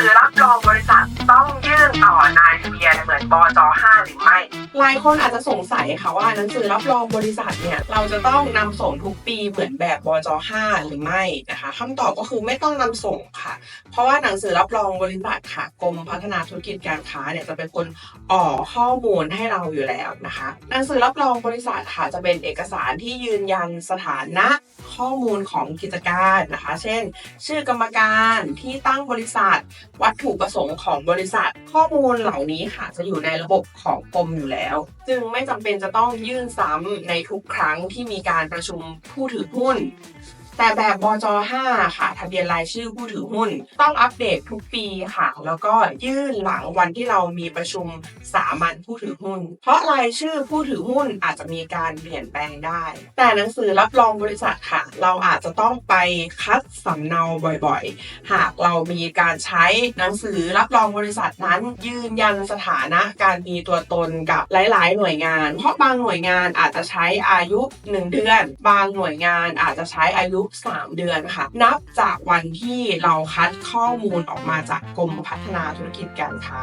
สือรับรองบริษัทต้องยื่นต่อนายทะเบียนเหมือนบจ5หรือไม่ หลายคนอาจจะสงสัยค่ะว่าหนังสือรับรองบริษัทเนี่ยเราจะต้องนำส่งทุกปีเหมือนแบบบจ5หรือไม่นะคะคำตอบก็คือไม่ต้องนำส่งค่ะ เพราะว่าหนังสือรับรองบริษัทค่ะกรมพัฒนาธุรกิจการค้าเนี่ยจะเป็นคนออกข้อมูลให้เราอยู่แล้วนะคะ หนังสือรับรองบริษัทค่ะจะเป็นเอกสารที่ยืนยันสถานะ ข้อมูลของกิจการนะคะ เช่น ชื่อกรรมการที่ตั้งบริษัท วัตถุประสงค์ของบริษัท ข้อมูลเหล่านี้ค่ะจะอยู่ในระบบของกรมอยู่แล้ว จึงไม่จำเป็นจะต้องยื่นซ้ำในทุกครั้งที่มีการประชุมผู้ถือหุ้น แต่แบบบจ5ค่ะ ทะเบียนรายชื่อผู้ถือหุ้น ต้องอัปเดตทุกปีค่ะ แล้วก็ยื่นหลังวันที่เรามีประชุมสามัญผู้ถือหุ้น เพราะรายชื่อผู้ถือหุ้นอาจจะมีการเปลี่ยนแปลงได้ แต่หนังสือรับรองบริษัทค่ะ เราอาจจะต้องไปคัดสำเนาบ่อยๆ หากเรามีการใช้หนังสือรับรองบริษัทนั้น ยืนยันสถานะการมีตัวตนกับหลาย ๆ หน่วยงาน เพราะบางหน่วยงานอาจจะใช้อายุ 1 เดือน บางหน่วยงานอาจจะใช้อายุ3 เดือนค่ะ นับจากวันที่เราคัดข้อมูลออกมาจากกรมพัฒนาธุรกิจการค้า